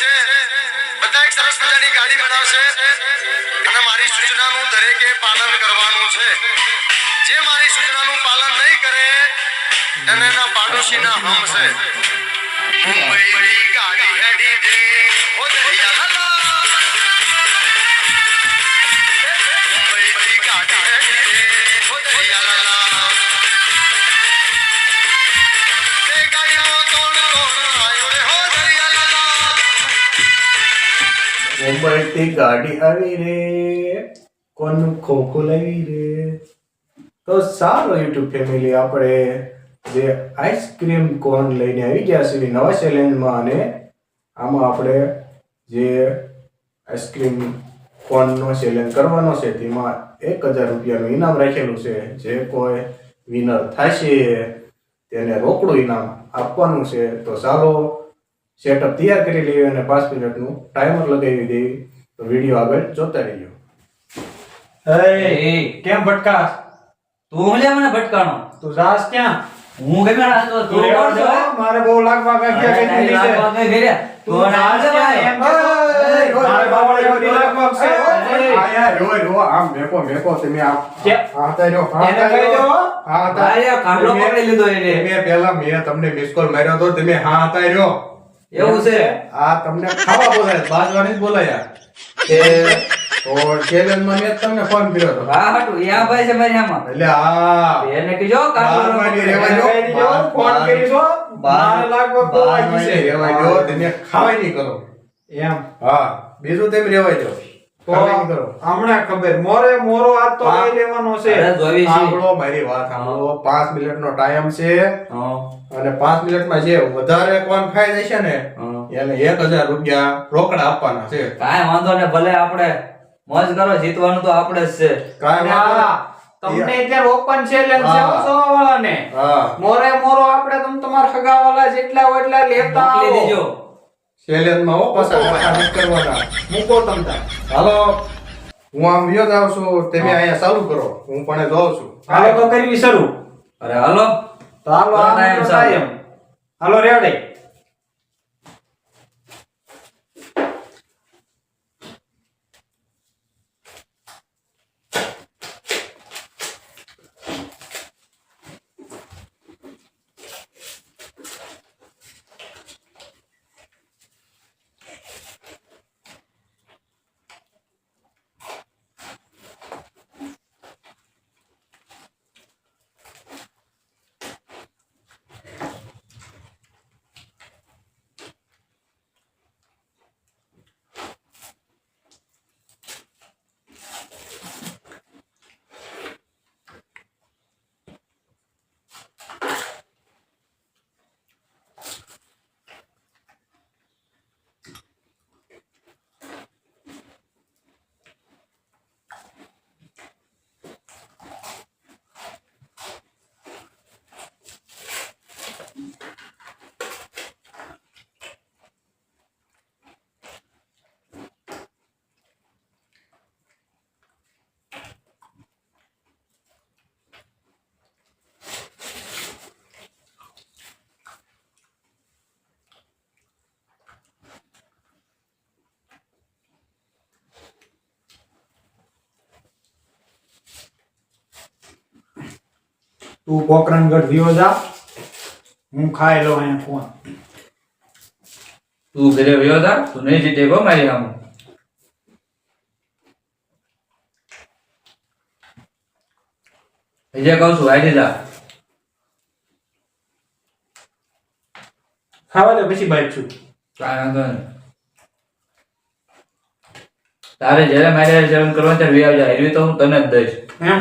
છે. બધા એક સરસ મજાની ગાડી બનાવશે. અને મારી સૂચનાનું દરેકે પાલન કરવાનું છે. જે મારી સૂચનાનું પાલન નહીં કરે, એને એના પાડોશીના હમ છે. મુંબઈની ગાડી હેડી દે ઓ દરિયા. મુંબઈથી ગાડી આવી રે. કોનું ખોખું લઈ રે. તો સારો યુટ્યુબ ફેમિલી, આપણે જે આઈસ્ક્રીમ કોન લઈને આવી ગયા છે નવા ચેલેન્જમાં અને આમાં આપણે જે આઈસ્ક્રીમ કોનનો ચેલેન્જ કરવાનો છે તેમાં એક હજાર રૂપિયાનું ઇનામ રાખેલું છે. જે કોઈ વિનર થશે તેને રોકડું ઇનામ આપવાનું છે. તો ચાલો સેટઅપ તૈયાર કરી લઈએ અને પાંચ મિનિટનું ટાઈમર લગાવી દઈએ તો વીડિયો આગળ જોતા રહીજો. એ કેમ ભટકા તું લે મને ભટકાણો? તું જાસ ક્યાં? હું કે ના તો તું તું કોણ છો મારે બહુ લાગવા કે કે કે નહીં લાગવા છે વાત ઘેરે. તું તું ના જ ભાઈ. એમ કે મારે બાવળે બધી લાખ વાગશે આ યાર, રો રો, આમ મેકો, મેકો, તમે આ- હા આ રો હા આ કહી દો. હા. હતા. ભાઈ, આ કાંડો પકડી લીધો એને. મે પહેલા મેં તમને મિસ કોલ માર્યો હતો તમે હા હતા રહ્યો એવું છે? આ તમને ખાવા બોલાય બાજવાની જ બોલાયા challenge માં મેં તમને ફોન કર્યો હતો. હા હાટુ યા ભાઈ છે મારી આમાં એટલે આ એને કીજો ફોન કરીશો. લાખ છે. રહેવા દો, તમે ખાવાય નહીં કરો. એમ. હા બીજું તેમ રેવાય કરો હમણાં ખબર. મોરે મોરો આજ તો લઈ લેવાનો છે. સાંભળો મારી વાત સાંભળો. પાંચ મિનિટનો ટાઈમ છે. અને પાંચ મિનિટમાં જે વધારે કોણ ખાઈ જશે ને એને એક હજાર રૂપિયા રોકડા આપવાના છે. કાંઈ વાંધો ને ભલે આપણે મોજ કરો જીતવાનું તો આપણે જ છે. કાંઈ તમને અત્યારે ઓપન છે. સવાવાળાને. મોરે મોરો આપણે તમ તમારા સગાવાલા જેટલા હોય એટલા લેતા આવો. દેજો. ચેલેન્જમાં હો પાછા પાછા કરવાના મૂકો તમતા હાલો હું આમ વિયો જાઉં છું તમે અહીંયા ચાલુ કરો. હું પણ જોઉં છું. હાલો તો કરવી શરૂ. અરે હાલો. તો હાલો હાલો રેડી. તું પોકરણગઢ ગયો જા. હું ખાઈ લઉં અહીંયા ફોન. તું ઘરે ગયો જા તું નહીં જીતે ગો મારી આમ. બીજે કહું છું આજે જા. ખાવા દે પછી બાઈક છું. કાંઈ વાંધો નહીં. તારે જ્યારે મારે હારે કરવા ત્યારે વી આવજા એવી તો હું તને જ દઈશ. એમ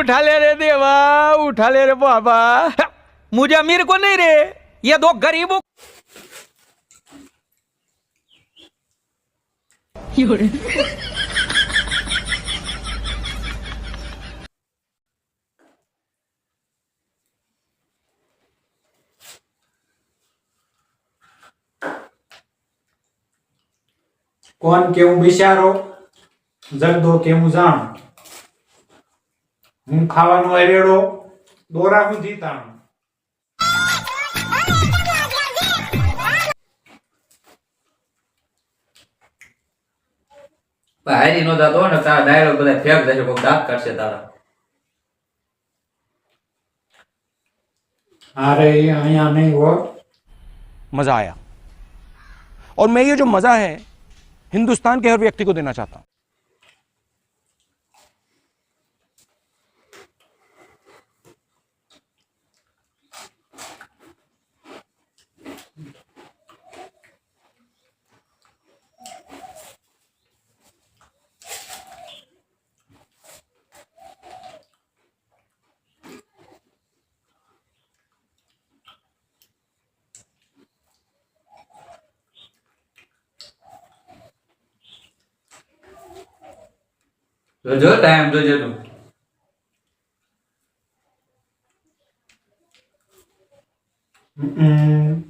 उठा ले रे देवा, उठा ले रे बाबा। मुझे अमीर को नहीं रे? ये दो गरीबों કોણ કેવું બિચારો જગદો केव જાણ હું ખાવાનો રેડો દોરા સુધી તાણ પણ હારી નો થતો હોય ને તારા ડાયલોગ બધા ફેક જશે કોઈક દાંત કાઢશે તારા અરે અહીંયા નહીં હો मज़ा आया और मैं ये जो मज़ा है हिंदुस्तान के हर व्यक्ति को देना चाहता हूँ જોજો ટાઈમ જોજો તું હમ.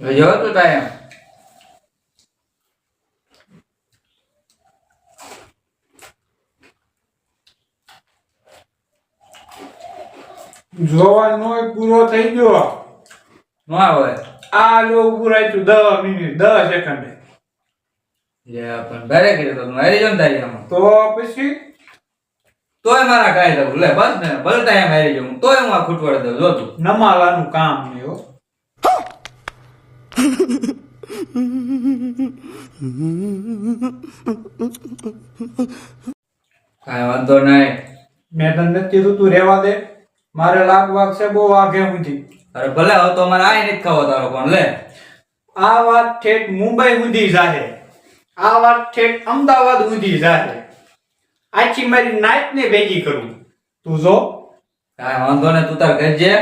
જોજો તું ટાઈમ જોવાનો પૂરો થઈ ગયો નો આવે આ જો પૂરાય તું દસ મિનિટ દસ સેકન્ડ જે પણ બેરે કરી તો મારી હારી થાય આમાં તો પછી તોય મારા કાય દઉં લે બસ ને ભલે ટાઈમ હારી જાઉં તોય હું આ ખૂટવાડ દઉં જો તું નમાવાનું કામ નહીં હો કાંઈ વાંધો નહીં. મેં તને કીધું તું રહેવા દે. મારે લાગ વાગશે બહુ વાગે સુધી અરે ભલે હવે તો મારે આય નથી ખાવો તારો પણ લે. આ વાત ઠેઠ મુંબઈ સુધી જાહે. આ વાત ઠેઠ અમદાવાદ સુધી જાહે. આખી મારી નાઈટ ને ભેગી કરું. તું જો. કાંઈ વાંધો નહીં તું તાર કહેજે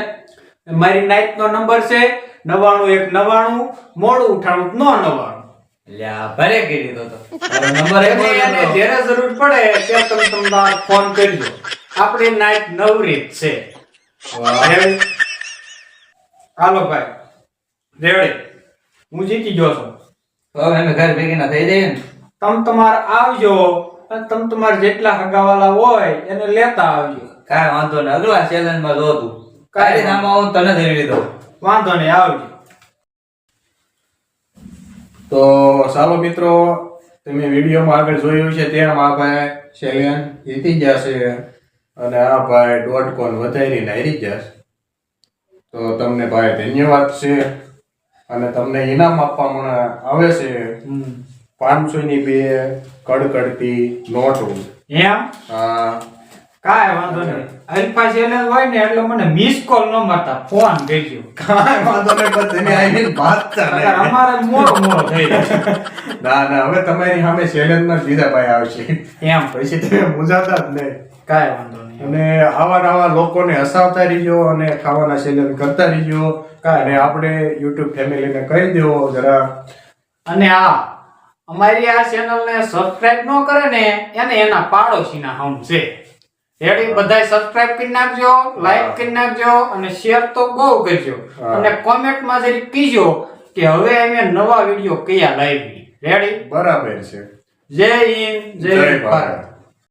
મારી નાઈટ નો નંબર છે નવાણું એક નવાણું મોડું ઉઠાણું નો નવાણું લ્યા ભલે કરી દો તો. નંબર એક અને જ્યારે જરૂર પડે ત્યારે તમે તમારો ફોન કરજો. આપણી નાઈટ નવરી જ છે હાલો ભાઈ. રેડી. હું જીતી ગયો છું. હવે અમે ઘર ભેગી ના થઈ જઈએ ને. તમ તમારે આવજો અને તમ તમારે જેટલા હગાવાલા હોય એને લેતા આવજો. કાંઈ વાંધો નહીં. અગલા ચેલેન્જમાં જો તું કાંઈ કાંઈ નામ હું તને ધરી લીધો. વાંધો નહીં આવજો. તો ચાલો મિત્રો તમે વિડીયોમાં આગળ જોયું છે તેમ આ ભાઈ સેલિયન જીતી જશે અને આ ભાઈ ડોટ કોન વધારીને હારી જશે. તો તમને ભાઈ ધન્યવાદ છે અને તમને ઇનામ આપવામાં આવે છે. પાંચસો ની બે કડકડતી નોટ એમ? આ કાંઈ વાંધો નહીં. અલ્ફા ચેલેન્જ હોય ને એટલે મને મિસ કોલ ન મારતા ફોન કરજો. કાય વાંધો નહીં પણ તમે આઈને વાત નકર અમારે મોર મોર થઈ ના ના હવે તમારી સામે ચેલેન્જમાં જ સીધા ભાઈ આવશે. એમ. પછી તમે મુજાતા જ નહીં. કાય વાંધો નહીં. અને આવા નવા લોકોને હસાવતા રહીજો અને ખાવાના સેલન કરતા રહીજો. અને આપણે યુટ્યુબ ફેમિલીને કહી દેવો જરા. અને આ અમારી આ ચેનલ ને સબસ્ક્રાઇબ ન કરે ને એને એના પાડોશીના હમ છે. રેડી? બધાય સબસ્ક્રાઇબ કરી નાખજો લાઈક કરી નાખજો અને શેર તો બહુ કરજો. અને અને કોમેન્ટમાં જરી કીજો કે હવે અમે નવા વીડિયો કયા લાવી રેડી? બરાબર છે. જય હિન્દ જય ભારત.